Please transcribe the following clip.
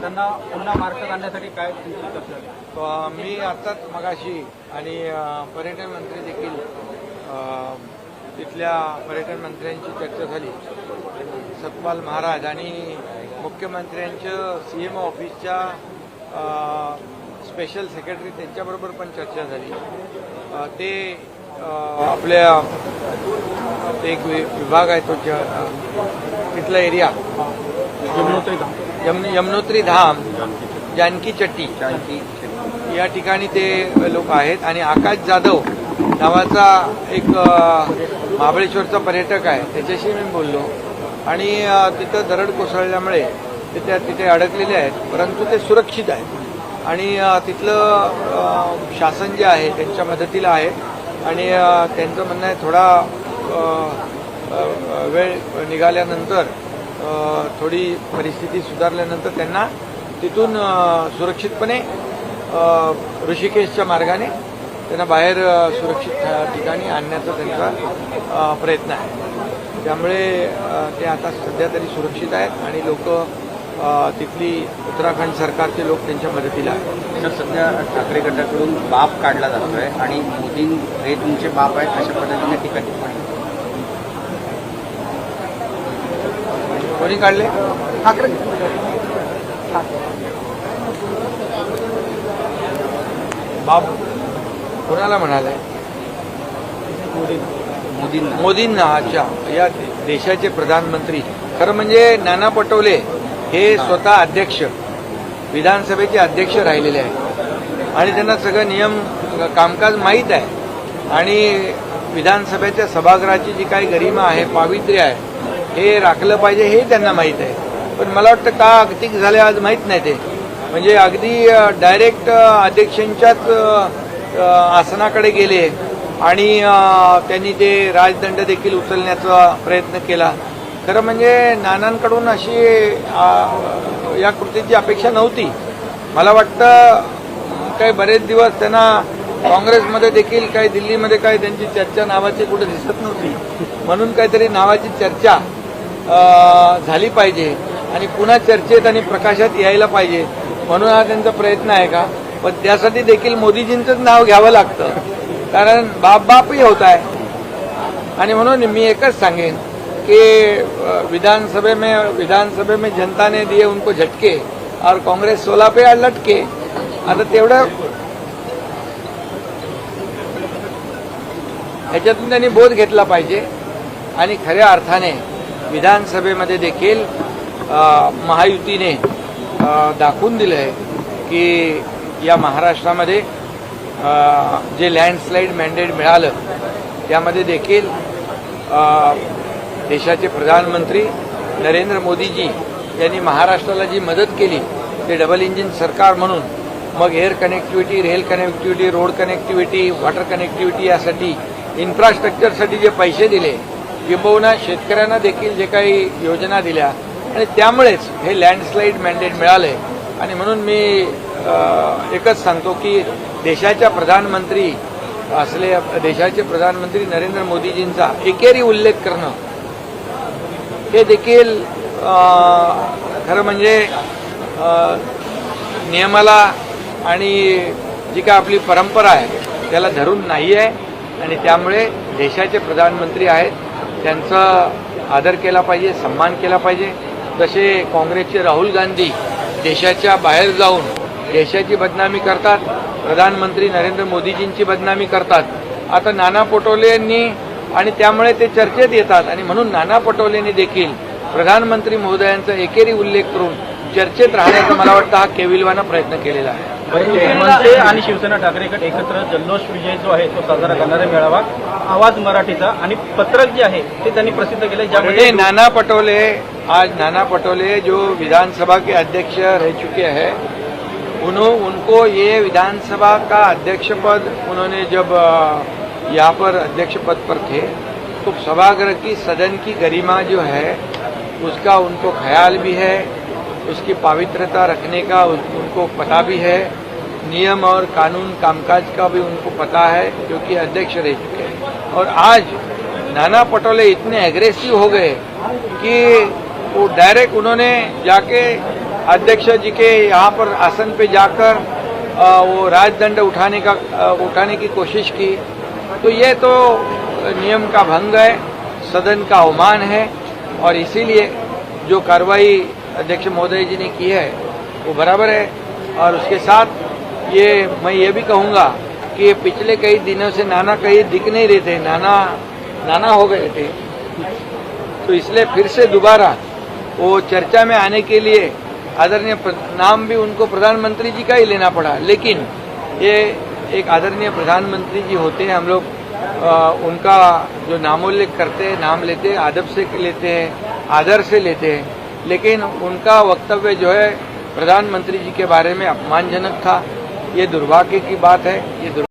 त्यांना पुन्हा महाराष्ट्रात आणण्यासाठी काय मी आत्ताच मगाशी आणि पर्यटन मंत्री देखील तिथल्या पर्यटन मंत्र्यांची चर्चा झाली. सतपाल महाराज आणि मुख्यमंत्र्यांचं सी एम ऑफिसच्या स्पेशल सेक्रेटरी त्यांच्याबरोबर पण चर्चा झाली. ते आपल्या एक विभाग आहे तो तिथला एरिया. यम यमुनोत्री धाम जानकी चट्टी. या ठिकाणी ते लोक आहेत. आणि आकाश जाधव नावाचा एक महाबळेश्वरचा पर्यटक आहे. त्याच्याशी मी बोललो. आणि तिथं दरड कोसळल्यामुळे ते त्या तिथे अडकलेले आहेत. परंतु ते सुरक्षित आहेत. आणि तिथलं शासन जे आहे त्यांच्या मदतीला आहे. आणि त्यांचं म्हणणं आहे थोडा वेळ निघाल्यानंतर थोडी परिस्थिती सुधारल्यानंतर त्यांना तिथून सुरक्षितपणे ऋषिकेशच्या मार्गाने त्यांना बाहेर सुरक्षित ठिकाणी आणण्याचा त्यांचा प्रयत्न आहे. त्यामुळे ते आता सध्या तरी सुरक्षित आहेत आणि लोक तिथली उत्तराखंड सरकारचे लोक त्यांच्या मदतीला आहेत. सध्या ठाकरे गटाकडून बाप काढला जातोय आणि मोदी हे तुमचे बाप आहेत अशा पद्धतीने टीका टिप्पणी कोणी काढले. ठाकरे बाब कोणाला म्हणाले मोदींना. मोदींना अच्छा. या देशाचे प्रधानमंत्री. खरं म्हणजे नाना पटोले हे स्वतः अध्यक्ष विधानसभेचे अध्यक्ष राहिलेले आहेत. आणि त्यांना सगळं नियम कामकाज माहीत आहे. आणि विधानसभेच्या सभागृहाची जी काही गरिमा आहे पावित्र्य आहे हे राखलं पाहिजे हे त्यांना माहीत आहे. पण मला वाटतं का अगतिक झाले आज माहीत नाही ते. म्हणजे अगदी डायरेक्ट अध्यक्षांच्याच आसनाकडे गेले आणि त्यांनी ते राजदंड देखील उचलण्याचा प्रयत्न केला. खरं म्हणजे नानांकडून अशी या कृतीची अपेक्षा नव्हती. मला वाटतं काही बरेच दिवस त्यांना काँग्रेसमध्ये देखील काही दिल्लीमध्ये काही त्यांची चर्चा नावाची कुठे दिसत नव्हती. म्हणून काहीतरी नावाची चर्चा झाली पाहिजे आणि पुन्हा चर्चेत आणि प्रकाशात यायला पाहिजे म्हणून हा त्यांचा प्रयत्न आहे का? पण त्यासाठी देखील मोदीजींचंच नाव घ्यावं लागतं. कारण बाप बापही होत आहे. आणि म्हणून मी एकच सांगेन कि अ, विधानसभा में विधानसभा में जनता ने दिए उनको झटके और कांग्रेस सोलह पे लटके. आता तेवढं ह्याच्यातून त्यांनी बोध घेतला पाहिजे आणि खऱ्या अर्थाने विधानसभेमध्ये देखील महायुतीने दाखवून दिलं आहे की या महाराष्ट्रामध्ये जे लँडस्लाईड मॅन्डेट मिळालं त्यामध्ये देखील देशाचे प्रधानमंत्री नरेंद्र मोदीजी यांनी महाराष्ट्राला जी मदत केली ते डबल इंजिन सरकार म्हणून मग air connectivity rail connectivity road connectivity water connectivity यासाठी इन्फ्रास्ट्रक्चरसाठी जे पैसे दिले किंबहुना शेतकऱ्यांना देखील जे काही योजना दिल्या आणि त्यामुळेच हे लँडस्लाईड मॅन्डेट मिळाले. आणि म्हणून मी एकच सांगतो की देशाच्या प्रधानमंत्री असले देशाचे प्रधानमंत्री नरेंद्र मोदीजींचा एकेरी उल्लेख करणं हे देखील खरं म्हणजे नियमाला आणि जी काय आपली परंपरा आहे त्याला धरून नाही आहे आणि त्यामुळे देशाचे प्रधानमंत्री आहेत. त्यांचा आदर केला पाहिजे सन्मान केला पाहिजे. जसे काँग्रेसचे राहुल गांधी देशाच्या बाहेर जाऊन देशाची बदनामी करतात प्रधानमंत्री नरेंद्र मोदीजींची बदनामी करतात. आता नाना पटोले यांनी आणि त्यामुळे ते चर्चेत येतात आणि म्हणून नाना पटोलेंनी देखील प्रधानमंत्री महोदयांचा एकेरी उल्लेख करून चर्चेत राहण्याचा मला वाटतं हा केविलवाना प्रयत्न केलेला आहे. मनसे आणि शिवसेना ठाकरे गट एकत्र जल्लोष विजय जो आहे तो साजरा करणारा मेळावा. आवाज मराठीचा आणि पत्रक जे आहे ते त्यांनी प्रसिद्ध केलं ज्यामध्ये नाना पटोले आज नाना पटोले जो विधानसभा के अध्यक्ष रह चुके हैं उन्हों उनको ये विधानसभा का अध्यक्ष पद उन्होंने जब यहाँ पर अध्यक्ष पद पर थे तो सभागृह की सदन की गरिमा जो है उसका उनको ख्याल भी है, उसकी पवित्रता रखने का उनको पता भी है, नियम और कानून कामकाज का भी उनको पता है क्योंकि अध्यक्ष रह चुके हैं। और आज नाना पटोले इतने एग्रेसिव हो गए कि वो डायरेक्ट उन्होंने जाके अध्यक्ष जी के यहाँ पर आसन पे जाकर वो राजदंड उठाने का उठाने की कोशिश की। तो ये तो नियम का भंग है, सदन का अवमान है। और इसीलिए जो कार्रवाई अध्यक्ष महोदय जी ने की है, वो बराबर है। और उसके साथ ये, मैं ये भी कहूँगा कि ये पिछले कई दिनों से नाना कहीं दिख नहीं रहे थे, नाना नाना हो गए थे। तो इसलिए फिर से दोबारा वो चर्चा में आने के लिए आदरणीय नाम भी उनको प्रधानमंत्री जी का ही लेना पड़ा। लेकिन ये एक आदरणीय प्रधानमंत्री जी होते हैं हम लोग अ, उनका जो नामोल्लेख करते हैं नाम लेते हैं आदब से लेते हैं आदर से लेते हैं लेकिन उनका वक्तव्य जो है प्रधानमंत्री जी के बारे में अपमानजनक था ये दुर्भाग्य की बात है ये.